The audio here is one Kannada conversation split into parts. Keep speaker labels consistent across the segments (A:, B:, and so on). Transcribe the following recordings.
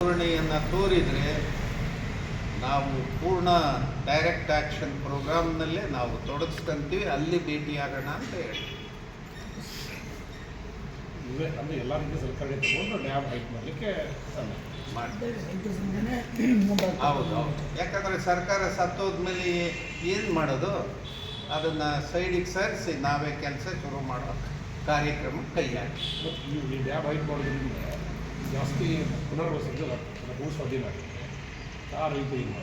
A: ಧೋರಣೆಯನ್ನು ತೋರಿದರೆ ನಾವು ಪೂರ್ಣ ಡೈರೆಕ್ಟ್ ಆ್ಯಕ್ಷನ್ ಪ್ರೋಗ್ರಾಮ್ನಲ್ಲೇ ನಾವು ತೊಡಗಿಸ್ಕೊಂತೀವಿ ಅಲ್ಲಿ ಭೇಟಿಯಾಗೋಣ ಅಂತ ಹೇಳಿ.
B: ಇವೇ ಅಂದರೆ ಎಲ್ಲ ರೀತಿಯ ಸರ್ಕಾರಿ ತಗೊಂಡು ಡ್ಯಾಮ್ ಹೈಟ್ ಮಾಡಲಿಕ್ಕೆ
A: ಮಾಡ್ತೀವಿ
C: ರೈತ ಸಂಘನೇ ಮುಂದಾಗ್ತದೆ.
A: ಹೌದು ಹೌದು. ಯಾಕಂದರೆ ಸರ್ಕಾರ ಸತ್ತೋದ್ಮೇಲೆ ಏನು ಮಾಡೋದು? ಅದನ್ನು ಸೈಡಿಗೆ ಸರಿಸಿ ನಾವೇ ಕೆಲಸ ಶುರು ಮಾಡೋ ಕಾರ್ಯಕ್ರಮ ಕೈ ಹಾಕಿ
B: ಡ್ಯಾಮ್ ಹೈಟ್ ಮಾಡೋದ್ರಿಂದ ಜಾಸ್ತಿ ಪುನರ್ವಸತಿ ಭೂ ಸ್ವಾಧೀನ ಆಗುತ್ತೆ ಆ ರೈತರಿಗೆ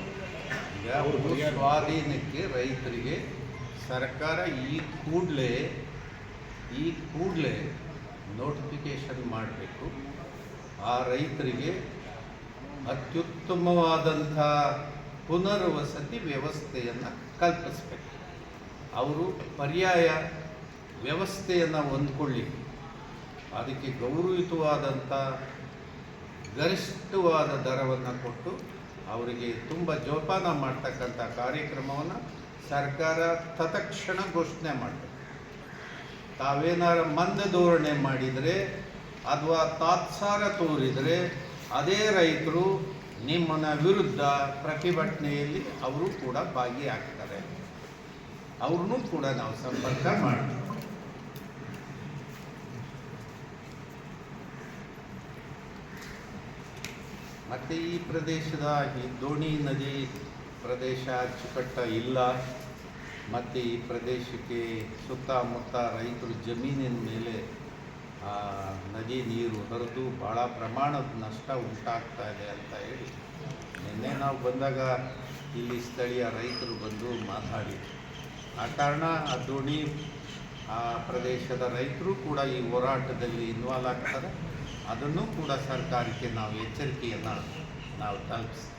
A: ಈಗ
B: ಅವ್ರು
A: ಸ್ವಾಧೀನಕ್ಕೆ ರೈತರಿಗೆ ಸರ್ಕಾರ ಈ ಕೂಡಲೇ ಈ ಕೂಡಲೇ ನೋಟಿಫಿಕೇಶನ್ ಮಾಡಬೇಕು. ಆ ರೈತರಿಗೆ ಅತ್ಯುತ್ತಮವಾದಂಥ ಪುನರ್ವಸತಿ ವ್ಯವಸ್ಥೆಯನ್ನು ಕಲ್ಪಿಸಬೇಕು. ಅವರು ಪರ್ಯಾಯ ವ್ಯವಸ್ಥೆಯನ್ನು ಹೊಂದ್ಕೊಳ್ಳಿ. ಅದಕ್ಕೆ ಗೌರವಯುತವಾದಂಥ ಗರಿಷ್ಠವಾದ ದರವನ್ನು ಕೊಟ್ಟು ಅವರಿಗೆ ತುಂಬ ಜೋಪಾನ ಮಾಡ್ತಕ್ಕಂಥ ಕಾರ್ಯಕ್ರಮವನ್ನು ಸರ್ಕಾರ ತತ್ಕ್ಷಣ ಘೋಷಣೆ ಮಾಡಬೇಕು ತಾವೇನಾರ ಮಂದ ಧೋರಣೆ ಮಾಡಿದರೆ ಅಥವಾ ತಾತ್ಸಾರ ತೋರಿದರೆ ಅದೇ ರೈತರು ನಿಮ್ಮನ ವಿರುದ್ಧ ಪ್ರತಿಭಟನೆಯಲ್ಲಿ ಅವರು ಕೂಡ ಭಾಗಿಯಾಗ್ತಾರೆ. ಅವ್ರನ್ನೂ ಕೂಡ ನಾವು ಸಂಪರ್ಕ ಮಾಡ್ತೀವಿ. ಮತ್ತು ಈ ಪ್ರದೇಶದ ಈ ದೋಣಿ ನದಿ ಪ್ರದೇಶ ಅಚ್ಚುಕಟ್ಟ ಇಲ್ಲ. ಮತ್ತು ಈ ಪ್ರದೇಶಕ್ಕೆ ಸುತ್ತಮುತ್ತ ರೈತರು ಜಮೀನಿನ ಮೇಲೆ ನದಿ ನೀರು ಹರಿದು ಭಾಳ ಪ್ರಮಾಣದ ನಷ್ಟ ಉಂಟಾಗ್ತಾ ಇದೆ ಅಂತ ಹೇಳಿ ನಿನ್ನೆ ನಾವು ಬಂದಾಗ ಇಲ್ಲಿ ಸ್ಥಳೀಯ ರೈತರು ಬಂದು ಮಾತಾಡಿ ಆ ಕಾರಣ ಆ ದೋಣಿ ಆ ಪ್ರದೇಶದ ರೈತರು ಕೂಡ ಈ ಹೋರಾಟದಲ್ಲಿ ಇನ್ವಾಲ್ವ್ ಆಗ್ತಾರೆ. ಅದನ್ನು ಕೂಡ ಸರ್ಕಾರಕ್ಕೆ ನಾವು ಎಚ್ಚರಿಕೆಯನ್ನು ನಾವು ತಲುಪಿಸ್ತೀವಿ.